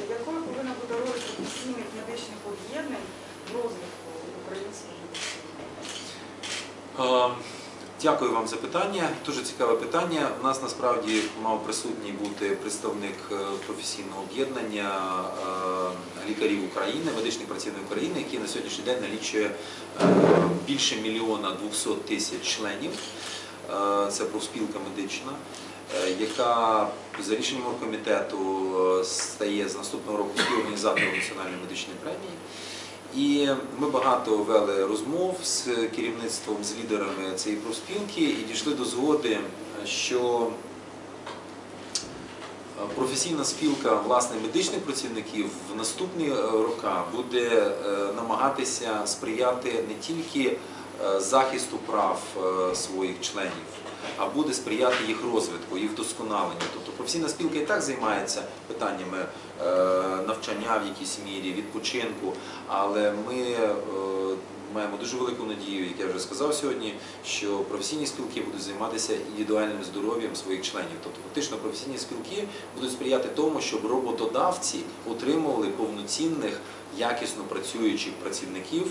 е, якою повинна бути роль професійних медичних об'єднань в розвитку української медицини? Е, Дякую вам за питання. Дуже цікаве питання. У нас насправді мав присутній бути представник е, професійного об'єднання е, лікарів України, медичних працівників України, який на сьогоднішній день налічує е, більше мільйона 200 тисяч членів. Це профспілка медична, яка за рішенням оргкомітету е, стає з наступного року співорганізатором національної медичної премії. І ми багато вели розмов з керівництвом, з лідерами цієї профспілки і дійшли до згоди, що професійна спілка власне медичних працівників в наступні е, роки буде е, намагатися сприяти не тільки е, захисту прав е, своїх членів, а буде сприяти їх розвитку, їх вдосконаленню. Тобто професійна спілка і так займається питаннями е, навчання в якійсь мірі, відпочинку, але ми е, маємо дуже велику надію, як я вже сказав сьогодні, що професійні спілки будуть займатися індивідуальним здоров'ям своїх членів. Тобто, фактично, професійні спілки будуть сприяти тому, щоб роботодавці отримували повноцінних, якісно працюючих працівників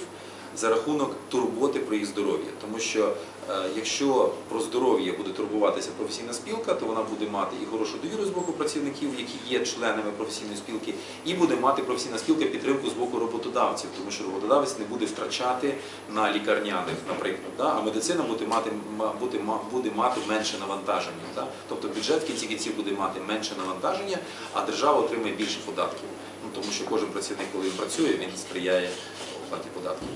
за рахунок турботи про їх здоров'я. Тому що е, якщо про здоров'я буде турбуватися професійна спілка, то вона буде мати і хорошу довіру з боку працівників, які є членами професійної спілки, і буде мати професійна спілка підтримку з боку роботодавців, тому що роботодавець не буде втрачати на лікарняних, наприклад, а медицина буде мати буде, буде мати менше навантаження. Тобто бюджет кінці кінців буде мати менше навантаження, а держава отримає більше податків. Ну тому що кожен працівник, коли він працює, він сприяє оплаті податків.